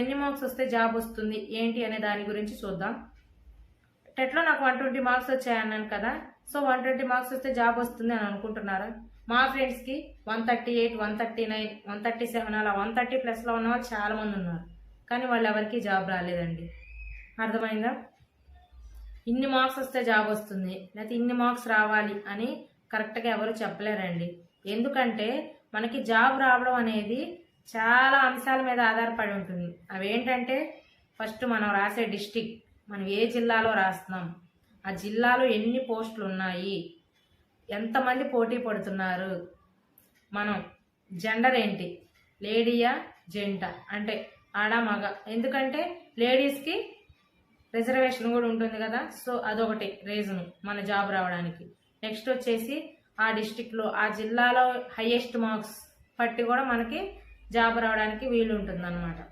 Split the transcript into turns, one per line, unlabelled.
ఎన్ని మార్క్స్ వస్తే జాబ్ వస్తుంది ఏంటి అనే దాని గురించి చూద్దాం. టెట్లో నాకు వన్ ట్వంటీ మార్క్స్ వచ్చాయన్నాను కదా సో వన్ ట్వంటీ మార్క్స్ వస్తే జాబ్ వస్తుంది అని అనుకుంటున్నారా? మా ఫ్రెండ్స్కి one thirty eight one thirty nine one thirty seven అలా వన్ థర్టీ ప్లస్లో ఉన్న వాళ్ళు చాలా మంది ఉన్నారు. కానీ వాళ్ళు ఎవరికి జాబ్ రాలేదండి. అర్థమైందా? ఇన్ని మార్క్స్ వస్తే జాబ్ వస్తుంది లేకపోతే ఇన్ని మార్క్స్ రావాలి అని కరెక్ట్గా ఎవరు చెప్పలేరండి. ఎందుకంటే మనకి జాబ్ రావడం అనేది చాలా అంశాల మీద ఆధారపడి ఉంటుంది. అవి ఏంటంటే ఫస్ట్ మనం రాసే డిస్టిక్ మనం ఏ జిల్లాలో రాస్తున్నాం ఆ జిల్లాలో ఎన్ని పోస్టులు ఉన్నాయి ఎంతమంది పోటీ పడుతున్నారు మనం జెండర్ ఏంటి లేడీయా జెంటా అంటే ఆడ మగ. ఎందుకంటే లేడీస్కి రిజర్వేషన్ కూడా ఉంటుంది కదా సో అదొకటి రీజను మన జాబ్ రావడానికి. నెక్స్ట్ వచ్చేసి ఆ డిస్టిక్లో ఆ జిల్లాలో హయ్యెస్ట్ మార్క్స్ పట్టి కూడా మనకి జాబ్ రావడానికి వీలు ఉంటుంది అనమాట